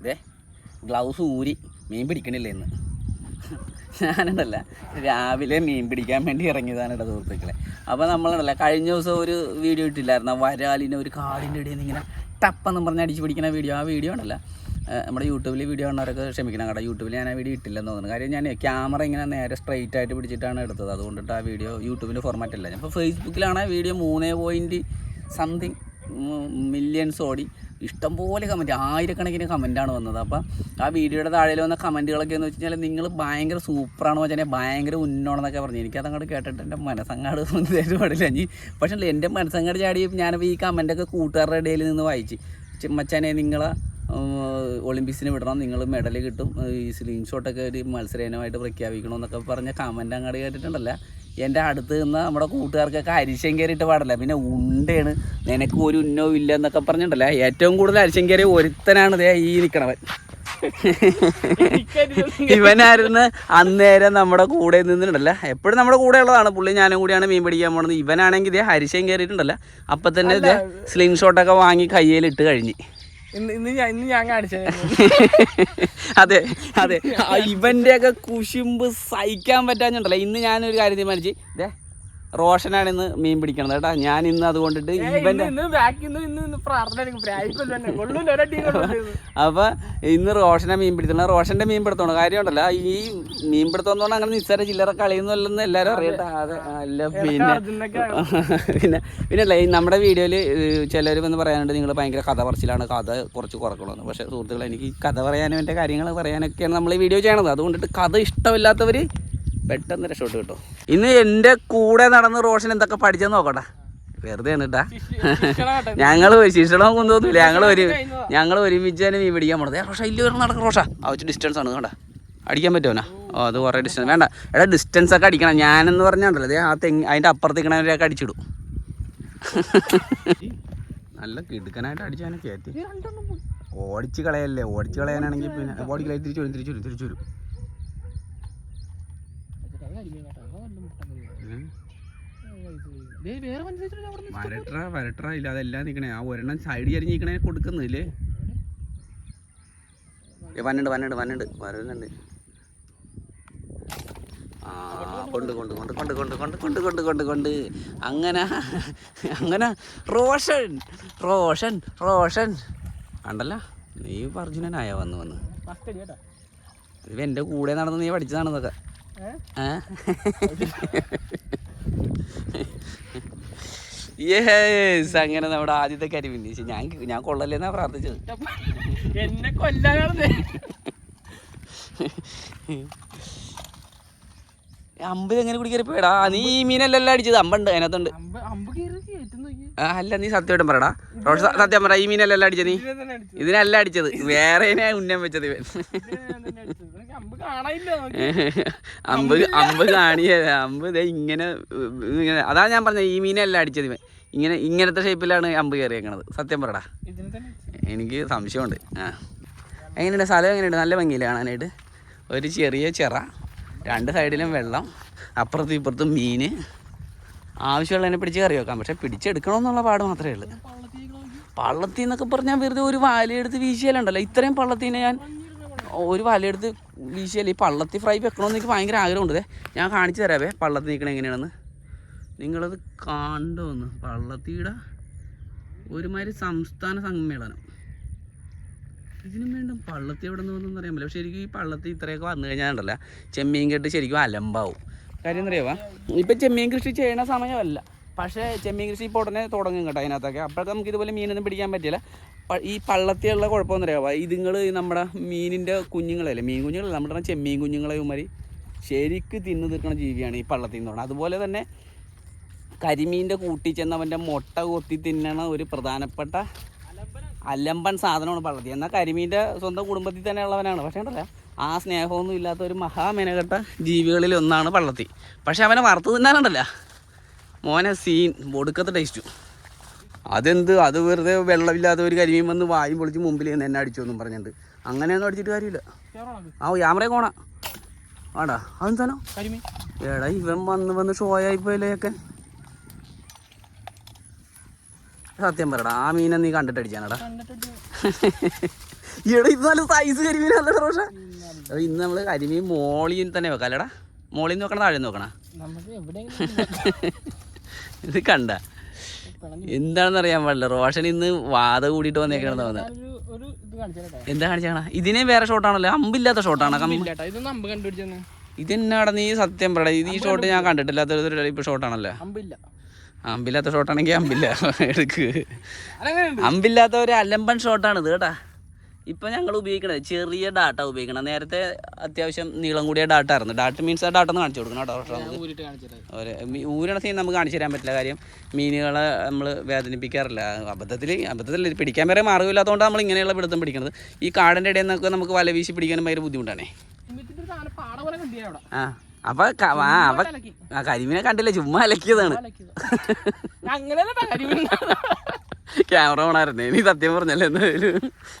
ഇതേ ഗ്ലൗസ് ഊരി മീൻ പിടിക്കണില്ല ഇന്ന്. ഞാനുണ്ടല്ല രാവിലെ മീൻ പിടിക്കാൻ വേണ്ടി ഇറങ്ങിയതാണ് ഇട സുഹൃത്തുക്കളെ. അപ്പോൾ നമ്മളുണ്ടല്ല കഴിഞ്ഞ ദിവസം ഒരു വീഡിയോ ഇട്ടില്ലായിരുന്നു? വരാലിനെ ഒരു കാടിന്റെ ഇടയിൽ നിന്ന് ഇങ്ങനെ ടപ്പെന്നും പറഞ്ഞ് അടിച്ച് പിടിക്കുന്ന വീഡിയോ. ആ വീഡിയോ ഉണ്ടല്ല നമ്മുടെ യൂട്യൂബിൽ വീഡിയോ കാണുന്നവരൊക്കെ ക്ഷമിക്കണം കേട്ടോ. യൂട്യൂബിൽ ഞാൻ ആ വീഡിയോ ഇട്ടില്ലെന്ന് തോന്നുന്നു. കാര്യം ഞാൻ ക്യാമറ ഇങ്ങനെ നേരെ സ്ട്രൈറ്റ് ആയിട്ട് പിടിച്ചിട്ടാണ് എടുത്തത്. അതുകൊണ്ടിട്ട് ആ വീഡിയോ യൂട്യൂബിന്റെ ഫോർമാറ്റ് അല്ല. ഇപ്പോൾ ഫേസ്ബുക്കിലാണ് ആ വീഡിയോ മൂന്നേ പോയിന്റ് സംതിങ് മില്യൺസ് ഓടി. ഇഷ്ടംപോലെ കമന്റ് ആയിരക്കണക്കിന് കമന്റാണ് വന്നത്. അപ്പോൾ ആ വീഡിയോയുടെ താഴെ വന്ന കമന്റുകളൊക്കെ എന്ന് വെച്ച് കഴിഞ്ഞാൽ നിങ്ങൾ ഭയങ്കര സൂപ്പറാണെന്ന് വെച്ചാൽ ഭയങ്കര ഉന്നോണെന്നൊക്കെ പറഞ്ഞു. എനിക്കതങ്ങോട്ട് കേട്ടിട്ട് എന്റെ മനസ്സങ്ങാട് തരും പാടില്ല. ഇനി പക്ഷേ എന്റെ മനസ്സങ്ങാട് ചാടി ഞാനിപ്പോൾ ഈ കമന്റൊക്കെ കൂട്ടുകാരുടെ ഇടയിൽ നിന്ന് വായിച്ച്. മച്ചാനെ നിങ്ങളെ ഒളിമ്പിക്സിന് വിടണം. നിങ്ങൾ മെഡൽ കിട്ടും. ഈ സ്ലിംഗ് ഷോട്ടൊക്കെ ഒരു മത്സര ഇനമായിട്ട് പ്രഖ്യാപിക്കണമെന്നൊക്കെ പറഞ്ഞ കമന്റ് അങ്ങോട്ട് കേട്ടിട്ടുണ്ടല്ല. എന്റെ അടുത്ത് നിന്ന് നമ്മുടെ കൂട്ടുകാർക്കൊക്കെ അരിശം കയറിയിട്ട് പാടില്ല? പിന്നെ ഉണ്ടയാണ് നിനക്ക് ഒരു ഉന്നവും ഇല്ല എന്നൊക്കെ പറഞ്ഞിട്ടുണ്ടല്ലേ? ഏറ്റവും കൂടുതൽ അരിശം കയറി ഒരുത്തനാണ് ദേ ഈ നിൽക്കണവൻ ഇവനായിരുന്നു അന്നേരം നമ്മുടെ കൂടെ നിന്നിട്ടുണ്ടല്ല? എപ്പോഴും നമ്മുടെ കൂടെ ഉള്ളതാണ്. പുള്ളി ഞാനും കൂടിയാണ് മീൻ പിടിക്കാൻ പോണത്. ഇവനാണെങ്കിൽ ഇതേ ഹരിശം കയറിയിട്ടുണ്ടല്ല? അപ്പം തന്നെ ഇതേ സ്ലിംഗ് ഷോട്ടൊക്കെ വാങ്ങി കയ്യിൽ ഇട്ട് കഴിഞ്ഞ്. ഇന്ന് ഞാൻ അതെ അതെ. ഇവന്റെ ഒക്കെ കുശുമ്പ് സഹിക്കാൻ പറ്റാഞ്ഞുണ്ടല്ലോ ഇന്ന് ഞാനൊരു കാര്യം തീരുമാനിച്ചു. റോഷനാണ് ഇന്ന് മീൻ പിടിക്കണത് കേട്ടാ. ഞാൻ ഇന്ന് അതുകൊണ്ടിട്ട് ഇവന്റെ അപ്പൊ ഇന്ന് റോഷനെ മീൻ പിടിത്തണം റോഷന്റെ മീൻ പിടുത്തമാണ്. കാര്യമുണ്ടല്ലോ. ഈ മീൻ പിടുത്തം എന്ന് പറഞ്ഞാൽ അങ്ങനെ നിസ്സാര ചില്ലറ കളിയൊന്നും അല്ലെന്ന് എല്ലാരും അറിയട്ടെ. അതെ അല്ല പിന്നെ പിന്നെ പിന്നെ അല്ല ഈ നമ്മുടെ വീഡിയോയിൽ ചിലർ വന്ന് പറയാനുണ്ട് നിങ്ങൾ ഭയങ്കര കഥ പറച്ചിലാണ്. കഥ കുറച്ച് കുറക്കണമെന്ന് പക്ഷെ സുഹൃത്തുക്കളെ എനിക്ക് കഥ പറയാനും എന്റെ കാര്യങ്ങൾ പറയാനൊക്കെയാണ് നമ്മൾ ഈ വീഡിയോ ചെയ്യണത്. അതുകൊണ്ടിട്ട് കഥ ഇഷ്ടമില്ലാത്തവർ പെട്ടെന്ന് രക്ഷപ്പെട്ടു കേട്ടോ. ഇന്ന് എന്റെ കൂടെ നടന്ന് റോഷൻ എന്തൊക്കെ പഠിച്ചെന്ന് നോക്കട്ടെ വെറുതെ കേട്ടാ ഞങ്ങൾ ശിക്ഷണം കൊണ്ടൊന്നുമില്ല ഞങ്ങൾ ഒരു ഞങ്ങൾ ഒരുമിച്ച് തന്നെ മീൻ പിടിക്കാൻ പോണത്. റോഷ ഇല്ല വരണം നടക്കും റോഷ. ആ വെച്ച് ഡിസ്റ്റൻസ് ആണ് കണ്ട? അടിക്കാൻ പറ്റുമോനാ ഓ അത് കുറേ ഡിസ്റ്റൻസ് വേണ്ട. എടാ ഡിസ്റ്റൻസ് ഒക്കെ അടിക്കണം. ഞാനെന്ന് പറഞ്ഞാണ്ടല്ലോ ദേ ആ തെങ്ങ് അതിന്റെ അപ്പുറത്തേക്കണവരെയൊക്കെ അടിച്ചിടും. നല്ല കിടുക്കനായിട്ട് അടിച്ചാൽ കയറ്റി ഓടിച്ച് കളയല്ലേ? ഓടിച്ച് കളയാനാണെങ്കിൽ പിന്നെ ഓടിക്കളയായി തിരിച്ചു വരും തിരിച്ചു വരും തിരിച്ചു വരും ഉം. വേറെ മനസ്സിലായിട്ടില്ല അവിടെ വരട്ട വരട്ടാ ഇല്ല അതെല്ലാം നിക്കണേ. ആ ഒരെണ്ണം സൈഡ് ചരിഞ്ഞിക്കണേ കൊടുക്കുന്നില്ലേ വന്നുണ്ട് വന്നുണ്ട് വന്നുണ്ട്. വരുന്നുണ്ട് ആ കൊണ്ട് കൊണ്ട് കൊണ്ട് കൊണ്ട് കൊണ്ട് കൊണ്ട് കൊണ്ട് കൊണ്ട് കൊണ്ട് കൊണ്ട്. അങ്ങനെ അങ്ങനെ റോഷൻ റോഷൻ റോഷൻ. കണ്ടല്ല നീ അർജുനനായ വന്ന് വന്ന്. ഇത് എന്റെ കൂടെ നടന്ന് നീ പഠിച്ചതാണെന്നൊക്കെ. യേസ് അങ്ങനെ നമ്മുടെ ആദ്യത്തെ കരിമീൻ ഞാൻ ഞാൻ കൊള്ളല്ലേന്നാ പ്രാർത്ഥിച്ചത്. എന്നെ കൊല്ലാനാണ് അമ്പ് എങ്ങനെ കുടിക്കറി പോയടാ നീ ഈ മീനല്ലല്ലോ അടിച്ചത്. അമ്പുണ്ട് അതിനകത്തുണ്ട്. അല്ല നീ സത്യമായിട്ടും പറയടാ. റോഷ് സത്യം പറ ഈ മീനല്ലല്ലോ അടിച്ചത് നീ? ഇതിനെ ഇതിനല്ല അടിച്ചത്. വേറെ ഉന്നം വെച്ചത് ഇവൻ. അമ്പ് അമ്പ് കാണിയല്ല കാണിയ അമ്പ് ദേ ഇങ്ങനെ ഇങ്ങനെ അതാ ഞാൻ പറഞ്ഞത് ഈ മീനല്ല അടിച്ചത് ഇവൻ. ഇങ്ങനെ ഇങ്ങനത്തെ ഷേപ്പിലാണ് അമ്പ് കയറിയേക്കണത്. സത്യം പറടാ. എനിക്ക് സംശയമുണ്ട്. ആ. എങ്ങനെയുണ്ട്? സ്ഥലം എങ്ങനെയുണ്ട്? നല്ല ഭംഗിയില്ല കാണാനായിട്ട്? ഒരു ചെറിയ ചിറ. രണ്ട് സൈഡിലും വെള്ളം അപ്പുറത്തും ഇപ്പുറത്തും മീൻ. ആവശ്യമുള്ളതിനെ പിടിച്ച് കറി വെക്കാം. പക്ഷെ പിടിച്ചെടുക്കണമെന്നുള്ള പാട് മാത്രമേ ഉള്ളൂ. പള്ളത്തി എന്നൊക്കെ പറഞ്ഞാൽ വെറുതെ ഒരു വാലയെടുത്ത് വീശിയാലുണ്ടല്ലോ. ഇത്രയും പള്ളത്തിനെ ഞാൻ ഒരു വലയെടുത്ത് വീശിയാൽ ഈ പള്ളത്തി ഫ്രൈ വെക്കണമെന്ന് എനിക്ക് ഭയങ്കര ആഗ്രഹമുണ്ട്. ഞാൻ കാണിച്ചു തരാവേ പള്ളത്തി നിൽക്കണ എങ്ങനെയാണെന്ന്. നിങ്ങളത് കണ്ടോന്ന് പള്ളത്തിയുടെ ഒരുമാതിരി സംസ്ഥാന സമ്മേളനം. ഇതിനും വേണ്ട പള്ളത്തി എവിടെ നിന്ന് വന്നെന്ന് അറിയാൻ പറ്റില്ല. ശരിക്കും ഈ പള്ളത്തി ഇത്രയൊക്കെ വന്നു കഴിഞ്ഞാൽ ഉണ്ടല്ല ചെമ്മീൻ കെട്ട് ശരിക്കും അലമ്പാവും. കാര്യം എന്നറിയാവാ ഇപ്പം ചെമ്മീൻ കൃഷി ചെയ്യണ സമയമല്ല. പക്ഷേ ചെമ്മീൻ കൃഷി ഇപ്പോൾ ഉടനെ തുടങ്ങും കേട്ടോ അതിനകത്തൊക്കെ. അപ്പോഴൊക്കെ നമുക്ക് ഇതുപോലെ മീനൊന്നും പിടിക്കാൻ പറ്റില്ല. ഈ പള്ളത്തിയുള്ള കുഴപ്പമൊന്നും അറിയാവാ? ഇതുങ്ങൾ നമ്മുടെ മീനിന്റെ കുഞ്ഞുങ്ങളല്ലേ? മീൻ കുഞ്ഞുങ്ങളല്ല? നമ്മുടെ ചെമ്മീൻ കുഞ്ഞുങ്ങളെ ഉമ്മരി ശരിക്ക് തിന്നു തീർക്കണ ജീവിയാണ് ഈ പള്ളത്തിൽ നിന്ന് അതുപോലെ തന്നെ കരിമീന്റെ കൂട്ടി ചെന്നവന്റെ മുട്ട കൊത്തി തിന്നണ ഒരു പ്രധാനപ്പെട്ട അലമ്പൻ സാധനമാണ് പള്ളത്തി. എന്നാൽ കരിമീന്റെ സ്വന്തം കുടുംബത്തിൽ തന്നെ ഉള്ളവനാണ്. പക്ഷേ ഉണ്ടല്ല ആ സ്നേഹമൊന്നും ഇല്ലാത്ത ഒരു മഹാമെനകെട്ട ജീവികളിൽ ഒന്നാണ് പള്ളത്തി. പക്ഷെ അവനെ വറുത്ത് തിന്നാനുണ്ടല്ല. മോനെ സീൻ. ഒടുക്കത്തെ ടേസ്റ്റു അതെന്ത്? അത് വെറുതെ വെള്ളമില്ലാത്ത ഒരു കരിമീൻ വന്ന് വായും പൊളിച്ച് മുമ്പിൽ നിന്ന് എന്നെ അടിച്ചു എന്നും പറഞ്ഞിട്ട് അങ്ങനെയൊന്നും അടിച്ചിട്ട് കാര്യമില്ല. ആ ക്യാമറ കോണ. ആടാ അതെന്താണോ എടാ ഇവൻ വന്ന് വന്ന് ഷോ ആയിപ്പോയില്ലേക്കെ സത്യം പറയടാ ആ മീനെ നീ കണ്ടിട്ട് അടിച്ചാണടാ ഇവിടെ ഇത് നല്ല സൈസ് കരിമീനല്ല റോഷ. അപ്പൊ ഇന്ന് നമ്മൾ കരിമീൻ മോളിയിൽ തന്നെ വെക്കാം അല്ലടാ? മോളിൽ നോക്കണം താഴെ നോക്കണ ഇത് കണ്ട. എന്താണെന്ന് അറിയാൻ പാടില്ല റോഷൻ ഇന്ന് വാത കൂടിയിട്ട് വന്നേക്കണെന്ന് തോന്നുന്നത് ഒരു എന്താ കാണിച്ചാ ഇതിനെ വേറെ ഷോട്ടാണല്ലോ അമ്പില്ലാത്ത ഷോട്ടാണ് ഇതെന്നാടാ നീ സത്യം പറയടാ ഇത് ഈ ഷോട്ട് ഞാൻ കണ്ടിട്ടില്ലാത്ത ഇപ്പൊ ഷോട്ടാണല്ലോ അമ്പില്ല. അമ്പില്ലാത്ത ഷോട്ടാണെങ്കിൽ അമ്പില്ല. എടുക്ക്. അമ്പില്ലാത്ത ഒരു അലമ്പൻ ഷോട്ടാണ് ഇത് കേട്ടാ. ഇപ്പൊ ഞങ്ങൾ ഉപയോഗിക്കണത് ചെറിയ ഡാറ്റ ഉപയോഗിക്കണം. നേരത്തെ അത്യാവശ്യം നീളം കൂടിയ ഡാറ്റ ആയിരുന്നു. ഡാറ്റ മീൻസ് ആ ഡാറ്റ ഒന്ന് കാണിച്ചു കൊടുക്കണം കേട്ടോ ഊരണ സീൻ നമുക്ക് കാണിച്ചു തരാൻ പറ്റില്ല. കാര്യം മീനുകളെ നമ്മൾ വേദനിപ്പിക്കാറില്ല. അബദ്ധത്തിൽ അബദ്ധത്തിൽ പിടിക്കാൻ വരെ മാർഗമില്ലാത്തതുകൊണ്ട് നമ്മൾ ഇങ്ങനെയുള്ള പിടുത്തം പിടിക്കുന്നത് ഈ കാടിന്റെ ഇടയിൽ നിന്നൊക്കെ നമുക്ക് വല വീശി പിടിക്കാനും ഭയങ്കര ബുദ്ധിമുട്ടാണേ. ആ. അപ്പൊ ആ അപ്പൊ ആ കരിമീനെ കണ്ടില്ല? ചുമ്മാ അലക്കിയതാണ്. ക്യാമറ ഓണായിരുന്നേ നീ സത്യം പറഞ്ഞല്ലേ എന്തായാലും.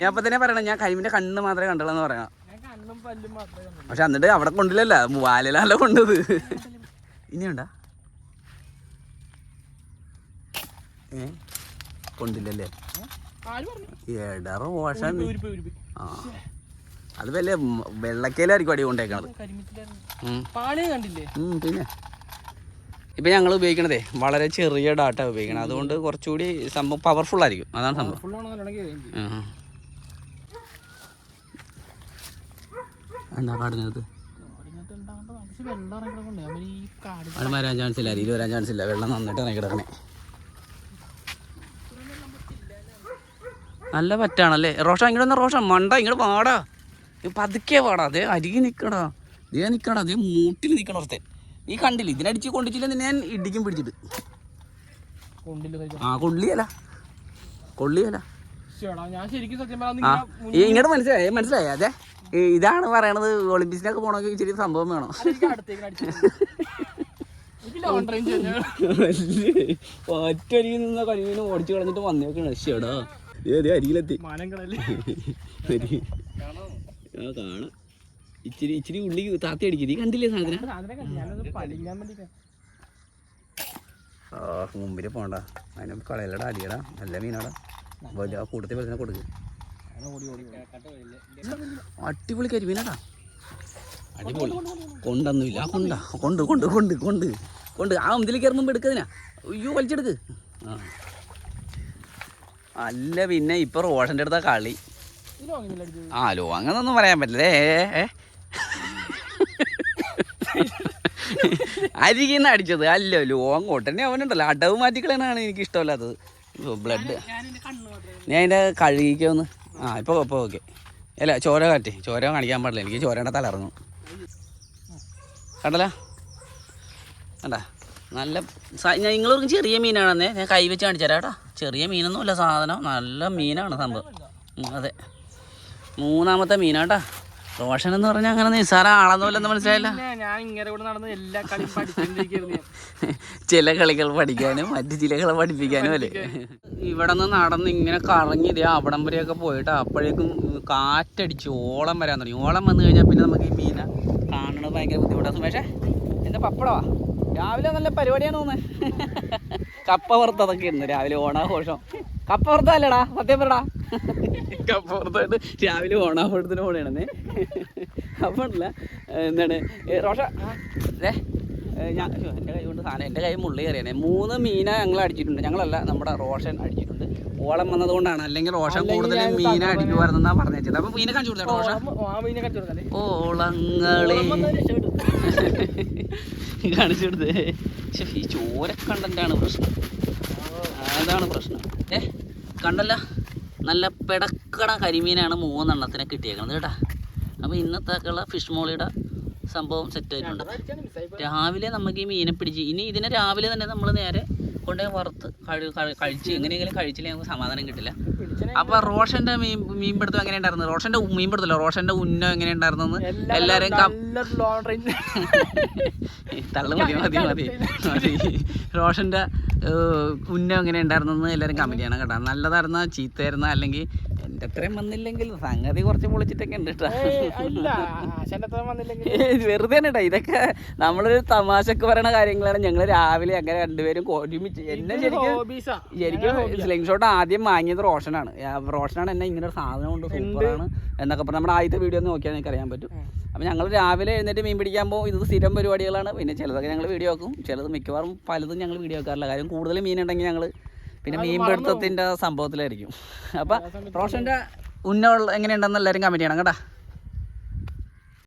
ഞാൻ അപ്പൊ തന്നെ പറയണം ഞാൻ കരിമീന്റെ കണ്ണ് മാത്രമേ കണ്ടുള്ളൂ എന്ന് പറയാം. പക്ഷെ എന്നിട്ട് അവിടെ കൊണ്ടില്ലല്ല വാലയിലല്ല കൊണ്ടത്. ഇനിയുണ്ടാ? ഏ? കൊണ്ടില്ലല്ലേ? എടാ റോഷൻ. ആ. അത് വല്ല വെള്ളക്കയിലായിരിക്കും അടി കൊണ്ടേക്കണത്. പിന്നെ? ഇപ്പം ഞങ്ങൾ ഉപയോഗിക്കണതേ വളരെ ചെറിയ ഡാറ്റ ഉപയോഗിക്കണം അതുകൊണ്ട് കുറച്ചുകൂടി സംഭവം പവർഫുൾ ആയിരിക്കും. അതാണ് സംഭവം. എന്താ പാടുന്നത് അത് വരാൻ ചാൻസ് ഇല്ല. അരിയിൽ വരാൻ ചാൻസ് ഇല്ല. വെള്ളം നന്നായിട്ട് ഇറങ്ങി കിടക്കണേ. നല്ല പറ്റാണല്ലേ? റോഷ ഇങ്ങോട്ട് വന്ന റോഷ മണ്ട ഇങ്ങോട്ട് പാടാ പതുക്കെ പാടാ അതേ അരികി നിൽക്കടാ ദേ നിൽക്കടാ അതേ മൂട്ടിൽ നിൽക്കണ നീ കണ്ടില്ല? ഇതിനടിച്ച് കൊണ്ടിച്ചില്ല നിന്നെ ഞാൻ ഇടിക്കും പിടിച്ചിട്ട്. ആ കൊള്ളിയല്ല. കൊള്ളിയല്ല. ഇങ്ങോട്ട് മനസ്സിലായി? മനസ്സിലായി? അതെ. ഇതാണ് പറയണത് ഒളിമ്പിക്സിനൊക്കെ പോകണമെങ്കിൽ ഇച്ചിരി സംഭവം വേണം. ഒറ്റരി ഒറ്റരിയിൽ നിന്ന കരിമീനെ ഓടിച്ചു കളഞ്ഞിട്ട് വന്നേക്കണ. ശരിടാ ഏത് അരിയിലെത്തി. കാണാം ഇച്ചിരി ഇച്ചിരി ഉള്ളി താത്തി അടിക്കും. കണ്ടില്ലേ സാധനം? ആ മുമ്പിൽ പോണ്ട. അതിന് കളയലടാ അടിയടാ. നല്ല മീനാടാ. വലിയ കൂട്ടത്തിൽ വരുന്ന കൊടുക്ക്. അടിപൊളി കരിമീനാടാ. അടിപൊളി. കൊണ്ടൊന്നുമില്ല ആ കൊണ്ട. കൊണ്ട് കൊണ്ട് കൊണ്ട് കൊണ്ട്. കൊണ്ട്. ആ മുമ്പിൽ കയറുമ്പോൾ എടുക്കതിനാ അയ്യോ വലിച്ചെടുക്ക്. ആ. അല്ല പിന്നെ ഇപ്പൊ റോഷന്റെ അടുത്താ കളി. ആ ലോ അങ്ങനൊന്നും പറയാൻ പറ്റില്ലേ. അരികിന്ന് അടിച്ചത്. അല്ല ലോങ് തന്നെ അവനുണ്ടല്ലോ. അടവ് മാറ്റിക്കളാണ് എനിക്ക് ഇഷ്ടമല്ലാത്തത്. ബ്ലഡ് ഞാൻ അതിന്റെ കഴുകിക്കൊന്ന് ആ ഇപ്പോൾ ഇപ്പോൾ ഓക്കെ അല്ല ചോര കാട്ടി. ചോര കാണിക്കാൻ പാടില്ല. എനിക്ക് ചോരയുടെ തലർന്നു കണ്ടല്ല? കണ്ട? നല്ല ഞാൻ നിങ്ങളൊരു ചെറിയ മീനാണെന്നേ. ഞാൻ കൈ വെച്ച് കാണിച്ചു തരാം കേട്ടോ. ചെറിയ മീനൊന്നുമല്ല സാധനം. നല്ല മീനാണ് സംഭവം. അതെ. മൂന്നാമത്തെ മീനാട്ടാ. റോഷൻ എന്ന് പറഞ്ഞാൽ അങ്ങനെ നിസ്സാര ആളെന്നല്ലെന്ന് മനസ്സിലായില്ല. ഞാൻ ഇങ്ങനെ കൂടെ നടന്ന് എല്ലാ ചില കളികൾ പഠിക്കാനും മറ്റു ചില കളെ പഠിപ്പിക്കാനും അല്ലേ? ഇവിടെ നിന്ന് നടന്ന് ഇങ്ങനെ കറങ്ങി ഇതേ അവിടം വരെയൊക്കെ പോയിട്ട് അപ്പോഴേക്കും കാറ്റടിച്ച് ഓളം വരാൻ തുടങ്ങി. ഓളം വന്നു കഴിഞ്ഞാൽ പിന്നെ നമുക്ക് ഈ മീന കാണണത് ഭയങ്കര ബുദ്ധിമുട്ടാണ് സുമേഷേ എന്റെ പപ്പടവാ? രാവിലെ നല്ല പരിപാടിയാണ് തോന്നുന്നത് കപ്പ വറുത്തതൊക്കെ ഇരുന്നു രാവിലെ ഓണാഘോഷം. കപ്പ വറുത്തല്ലടാ സത്യം പറടാ. കപ്പ രാവിലെ ഓണാഘോഷത്തിന് പോണേണെന്നേ. അപ്പം ഉണ്ടല്ല എന്താണ് റോഷ ഏ ഞാൻ എന്റെ കൈ കൊണ്ട് സാധനം എന്റെ കൈ മുള്ളി കയറിയാണേ മൂന്ന് മീന ഞങ്ങൾ അടിച്ചിട്ടുണ്ട്. ഞങ്ങളല്ല നമ്മുടെ റോഷൻ അടിച്ചിട്ടുണ്ട്. ഓളം വന്നതുകൊണ്ടാണ്. അല്ലെങ്കിൽ റോഷൻ കൂടുതൽ മീന അടിക്കുമായിരുന്നാ അപ്പൊ വെച്ചത് അപ്പം മീനെ കാണിച്ചു കൊടുത്തോ റോഷൻ ഓളങ്ങളെ. കാണിച്ചു കൊടുത്തേ. ഈ ചോര കണ്ടന്റാണ് പ്രശ്നം. അതാണ് പ്രശ്നം. ഏ കണ്ടല്ല? നല്ല പെടക്കണ കരിമീനാണ് മൂന്നെണ്ണത്തിനെ കിട്ടിയേക്കുന്നത് കേട്ടാ. അപ്പോൾ ഇന്നത്തേക്കുള്ള ഫിഷ് മോളിയുടെ സംഭവം സെറ്റ് ആയിട്ടുണ്ട്. രാവിലെ നമുക്ക് ഈ മീനെ പിടിച്ച് ഇനി ഇതിനെ രാവിലെ തന്നെ നമ്മൾ നേരെ കൊണ്ടുപോയി വറുത്ത് കഴി കഴി- കഴിച്ച്. എങ്ങനെയെങ്കിലും കഴിച്ചില്ല നമുക്ക് സമാധാനം കിട്ടില്ല. അപ്പൊ റോഷന്റെ മീൻ മീൻപിടുത്തം എങ്ങനെ ഉണ്ടായിരുന്നു? റോഷന്റെ മീൻപിടുത്തല്ലോ റോഷന്റെ ഉന്നം എങ്ങനെ ഉണ്ടായിരുന്നു എല്ലാരും തള്ളു മതി മതി മതി. റോഷന്റെ ഉന്നം എങ്ങനെ ഉണ്ടായിരുന്നെന്ന് എല്ലാരും കമ്പനി ചെയ്യണം കേട്ടോ. നല്ലതായിരുന്ന ചീത്തയായിരുന്ന അല്ലെങ്കിൽ എന്റെ അത്രയും വന്നില്ലെങ്കിൽ സംഗതി കുറച്ച് പൊളിച്ചിട്ടൊക്കെ ഉണ്ട് കേട്ടോ. വെറുതെ കേട്ടോ. ഇതൊക്കെ നമ്മളൊരു തമാശക്ക് പറയുന്ന കാര്യങ്ങളാണ്. ഞങ്ങൾ രാവിലെ അങ്ങനെ രണ്ടുപേരും ഒരുമിച്ച് എന്നെ ശരിക്കും ഹോബീസാ ശരിക്കും സ്ലിംഗ് ഷോട്ട് ആദ്യം വാങ്ങിയത് റോഷനാണ്. റോഷനാണ് എന്നെ ഇങ്ങനെ ഒരു സാധനം കൊണ്ട് സൂപ്പറാണ് എന്നൊക്കെ പറഞ്ഞ്. നമ്മുടെ ആദ്യത്തെ വീഡിയോ ഒന്ന് നോക്കിയാൽ അറിയാൻ പറ്റും. അപ്പം ഞങ്ങൾ രാവിലെ എഴുന്നേറ്റ് മീൻ പിടിക്കാൻ പോകും. ഇത് സ്ഥിരം പരിപാടികളാണ്. പിന്നെ ചിലതൊക്കെ ഞങ്ങൾ വീഡിയോ ആക്കും ചിലത് മിക്കവാറും പലതും ഞങ്ങൾ വീഡിയോ ആക്കാറില്ല കാര്യം കൂടുതൽ മീൻ ഉണ്ടെങ്കിൽ ഞങ്ങൾ പിന്നെ മീൻ പിടുത്തത്തിന്റെ സംഭവത്തിലായിരിക്കും. അപ്പം റോഷന്റെ ഉന്നമുള്ള എങ്ങനെയുണ്ടെന്ന് എല്ലാവരും കമന്റ് ചെയ്യണം കേട്ടോ.